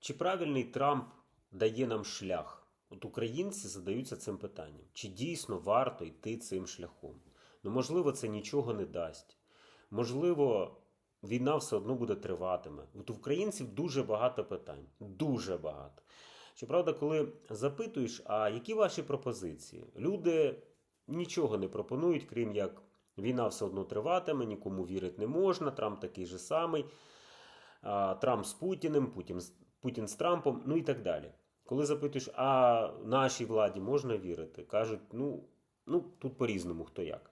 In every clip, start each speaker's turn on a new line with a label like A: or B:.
A: Чи правильний Трамп дає нам шлях? От українці задаються цим питанням: чи дійсно варто йти цим шляхом? Ну, можливо, це нічого не дасть. Можливо, війна все одно буде триватиме. От українців дуже багато питань. Дуже багато. Щоправда, коли запитуєш, а які ваші пропозиції? Люди нічого не пропонують, крім як війна все одно триватиме, нікому вірити не можна, Трамп такий же самий, Трамп з Путіним, Путін, з- Путін з Трампом, ну і так далі. Коли запитуєш, а нашій владі можна вірити? Кажуть, ну, ну тут по-різному, хто як.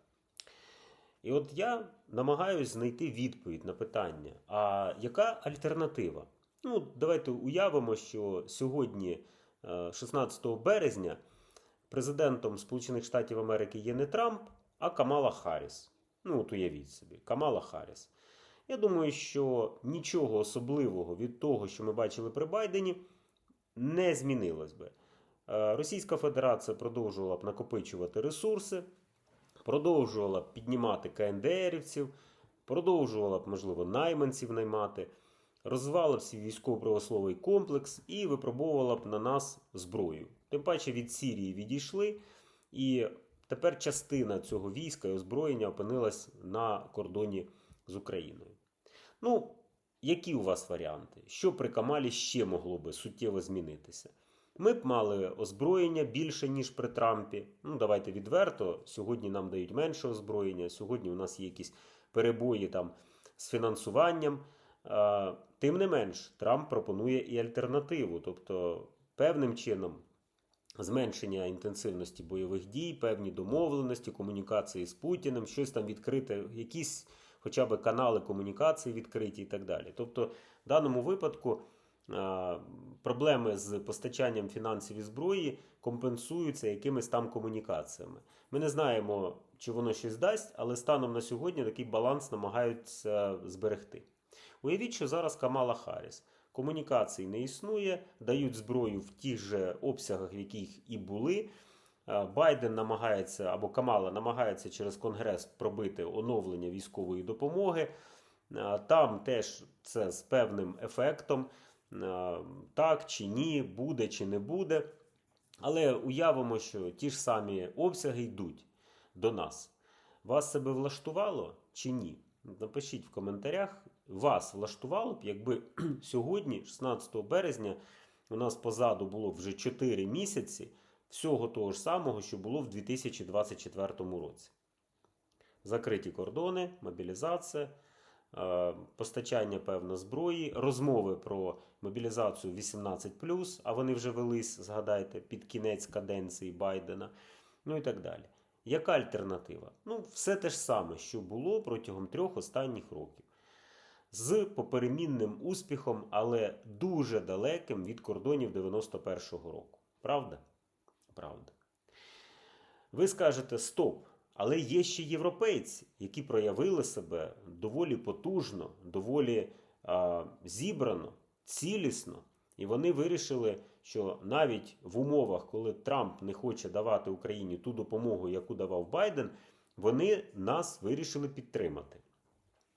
A: І от я намагаюсь знайти відповідь на питання: а яка альтернатива? Ну, давайте уявимо, що сьогодні, е, 16 березня, президентом Сполучених Штатів Америки є не Трамп, а Камала Харріс. Ну, от уявіть собі, Камала Харріс. Я думаю, що нічого особливого від того, що ми бачили при Байдені, не змінилось би. Е, Російська Федерація продовжувала б накопичувати ресурси, продовжувала б піднімати КНДРівців, продовжувала б, можливо, найманців наймати, розвивала б свій військово-правословий комплекс і випробовувала б на нас зброю. Тим паче від Сірії відійшли, і тепер частина цього війська і озброєння опинилась на кордоні з Україною. Ну, які у вас варіанти? Що при Камалі ще могло би суттєво змінитися? Ми б мали озброєння більше, ніж при Трампі. Ну, давайте відверто. Сьогодні нам дають менше озброєння. Сьогодні у нас є якісь перебої там з фінансуванням. Тим не менш, Трамп пропонує і альтернативу, тобто певним чином зменшення інтенсивності бойових дій, певні домовленості, комунікації з Путіним, щось там відкрите, якісь хоча б канали комунікації відкриті і так далі. Тобто, в даному випадку проблеми з постачанням фінансів і зброї компенсуються якимись там комунікаціями. Ми не знаємо, чи воно щось дасть, але станом на сьогодні такий баланс намагаються зберегти. Уявіть, що зараз Камала Харріс. Комунікацій не існує, дають зброю в тих же обсягах, в яких і були. Е, Байден намагається або Камала намагається через Конгрес пробити оновлення військової допомоги. Е, Там теж це з певним ефектом. Е, Так чи ні, буде чи не буде. Але уявимо, що ті ж самі обсяги йдуть до нас. Вас себе влаштувало чи ні? Напишіть в коментарях, вас влаштувало б, якби сьогодні, 16 березня, у нас позаду було вже 4 місяці всього того ж самого, що було в 2024 році. Закриті кордони, мобілізація, е, постачання певно зброї, розмови про мобілізацію 18+, а вони вже велись, згадайте, під кінець каденції Байдена, ну і так далі. Яка альтернатива? Ну, все те ж саме, що було протягом трьох останніх років. З поперемінним успіхом, але дуже далеким від кордонів 91-го року. Правда? Правда. Ви скажете стоп, але є ще європейці, які проявили себе доволі потужно, доволі а, зібрано, цілісно. І вони вирішили, що навіть в умовах, коли Трамп не хоче давати Україні ту допомогу, яку давав Байден, вони нас вирішили підтримати.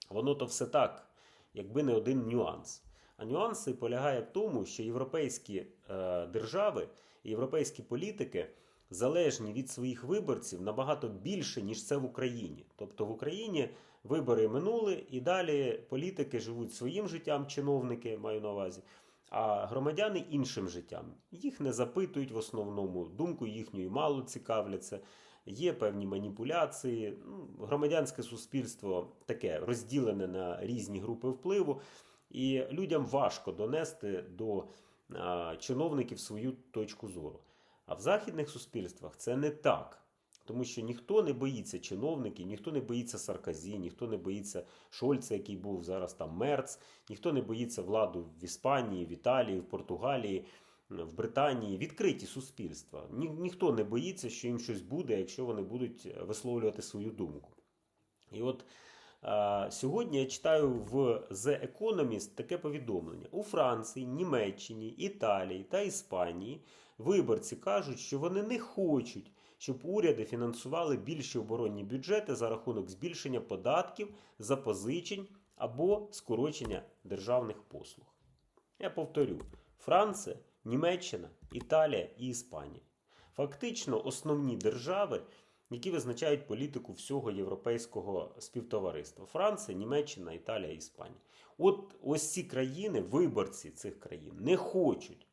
A: Воно то все так, якби не один нюанс. А нюанс цей полягає в тому, що європейські е, держави і європейські політики залежні від своїх виборців набагато більше, ніж це в Україні. Тобто в Україні вибори минули, і далі політики живуть своїм життям, чиновники маю на увазі, а громадяни іншим життям. Їх не запитують в основному, думку їхньою мало цікавляться. Є певні маніпуляції. Ну, громадянське суспільство таке розділене на різні групи впливу, і людям важко донести до чиновників свою точку зору. А в західних суспільствах це не так. Тому що ніхто не боїться чиновників, ніхто не боїться Сарказі, ніхто не боїться Шольца, який був зараз там Мерц, ніхто не боїться владу в Іспанії, в Італії, в Португалії, в Британії. Відкриті суспільства. Ні, ніхто не боїться, що їм щось буде, якщо вони будуть висловлювати свою думку. І от сьогодні я читаю в The Economist таке повідомлення: у Франції, Німеччині, Італії та Іспанії виборці кажуть, що вони не хочуть, щоб уряди фінансували більші оборонні бюджети за рахунок збільшення податків, запозичень або скорочення державних послуг. Я повторю: Франція, Німеччина, Італія і Іспанія. Фактично основні держави, які визначають політику всього європейського співтовариства: Франція, Німеччина, Італія, Іспанія. От ось ці країни, виборці цих країн, не хочуть,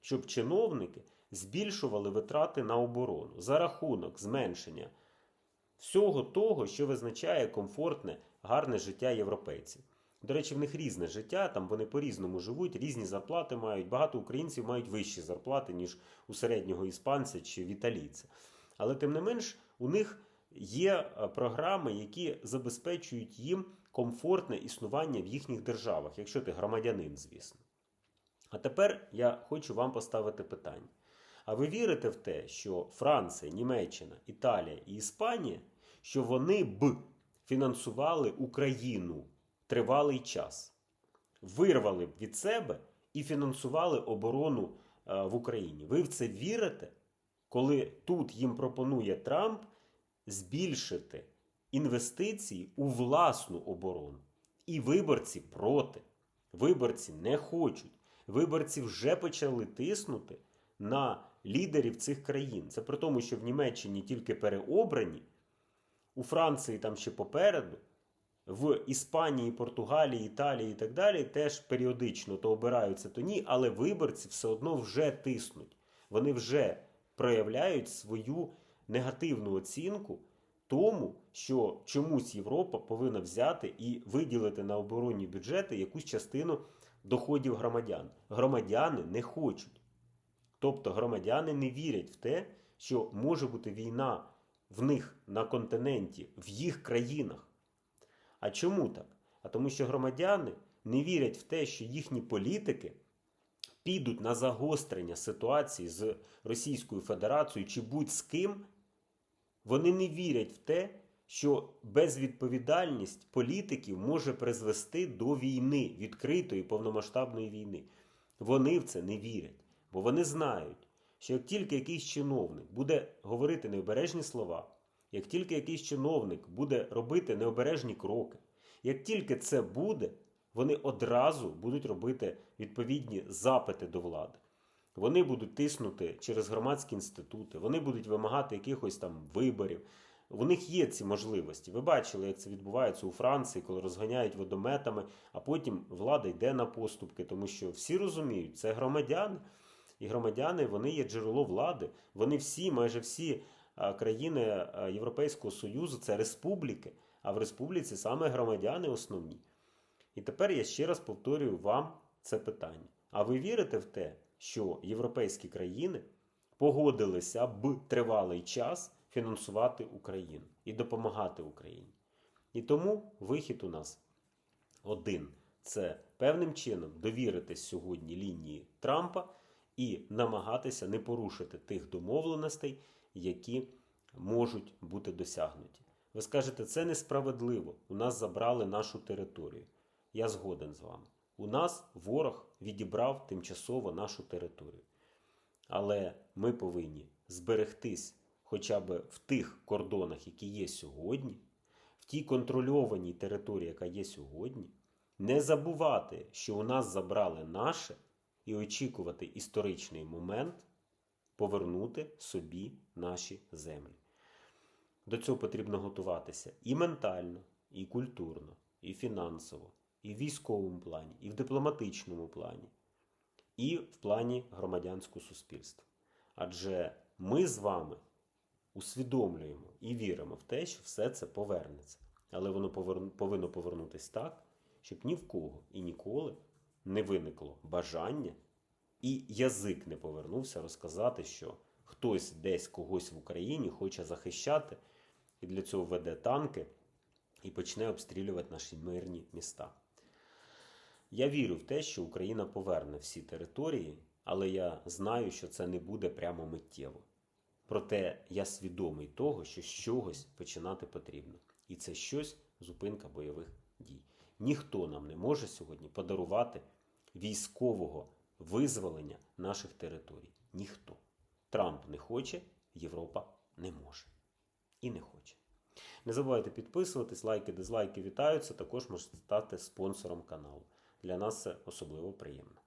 A: щоб чиновники збільшували витрати на оборону за рахунок зменшення всього того, що визначає комфортне, гарне життя європейців. До речі, в них різне життя, там вони по-різному живуть, різні зарплати мають. Багато українців мають вищі зарплати, ніж у середнього іспанця чи в італійця. Але тим не менш, у них є е, програми, які забезпечують їм комфортне існування в їхніх державах, якщо ти громадянин, звісно. А тепер я хочу вам поставити питання. А ви вірите в те, що Франція, Німеччина, Італія і Іспанія, що вони б фінансували Україну тривалий час, вирвали б від себе і фінансували оборону е, в Україні? Ви в це вірите, коли тут їм пропонує Трамп збільшити інвестиції у власну оборону? І виборці проти. Виборці не хочуть. Виборці вже почали тиснути на лідерів цих країн. Це при тому, що в Німеччині тільки переобрані, у Франції там ще попереду, в Іспанії, Португалії, Італії і так далі теж періодично то обираються, то ні, але виборці все одно вже тиснуть. Вони вже проявляють свою негативну оцінку тому, що чомусь Європа повинна взяти і виділити на оборонні бюджети якусь частину доходів громадян. Громадяни не хочуть. Тобто громадяни не вірять в те, що може бути війна в них на континенті, в їх країнах. А чому так? А тому, що громадяни не вірять в те, що їхні політики підуть на загострення ситуації з Російською Федерацією чи будь-з ким. Вони не вірять в те, що безвідповідальність політиків може призвести до війни, відкритої повномасштабної війни. Вони в це не вірять, бо вони знають, що як тільки якийсь чиновник буде говорити необережні слова, як тільки якийсь чиновник буде робити необережні кроки, як тільки це буде, вони одразу будуть робити відповідні запити до влади. Вони будуть тиснути через громадські інститути, вони будуть вимагати якихось там виборів. У них є ці можливості. Ви бачили, як це відбувається у Франції, коли розганяють водометами, а потім влада йде на поступки, тому що всі розуміють, це громадяни, і громадяни вони є джерело влади. Вони всі, майже всі країни Європейського Союзу це республіки, а в республіці саме громадяни основні. І тепер я ще раз повторюю вам це питання. А ви вірите в те, що європейські країни погодилися б тривалий час фінансувати Україну і допомагати Україні? І тому вихід у нас один: це певним чином довіритись сьогодні лінії Трампа і намагатися не порушити тих домовленостей, які можуть бути досягнуті. Ви скажете, це несправедливо. У нас забрали нашу територію. Я згоден з вами. У нас ворог відібрав тимчасово нашу територію. Але ми повинні зберегтись хоча б в тих кордонах, які є сьогодні, в тій контрольованій території, яка є сьогодні, не забувати, що у нас забрали наше, і очікувати історичний момент повернути собі наші землі. До цього потрібно готуватися і ментально, і культурно, і фінансово, і в військовому плані, і в дипломатичному плані, і в плані громадянського суспільства. Адже ми з вами усвідомлюємо і віримо в те, що все це повернеться. Але воно повинно повернутися так, щоб ні в кого і ніколи не виникло бажання, і язик не повернувся розказати, що хтось десь когось в Україні хоче захищати, і для цього веде танки і почне обстрілювати наші мирні міста. Я вірю в те, що Україна поверне всі території, але я знаю, що це не буде прямо миттєво. Проте я свідомий того, що з чогось починати потрібно. І це щось зупинка бойових дій. Ніхто нам не може сьогодні подарувати військового визволення наших територій. Ніхто. Трамп не хоче, Європа не може. І не хоче. Не забувайте підписуватись, лайки, дизлайки вітаються. Також можете стати спонсором каналу. Для нас це особливо приємно.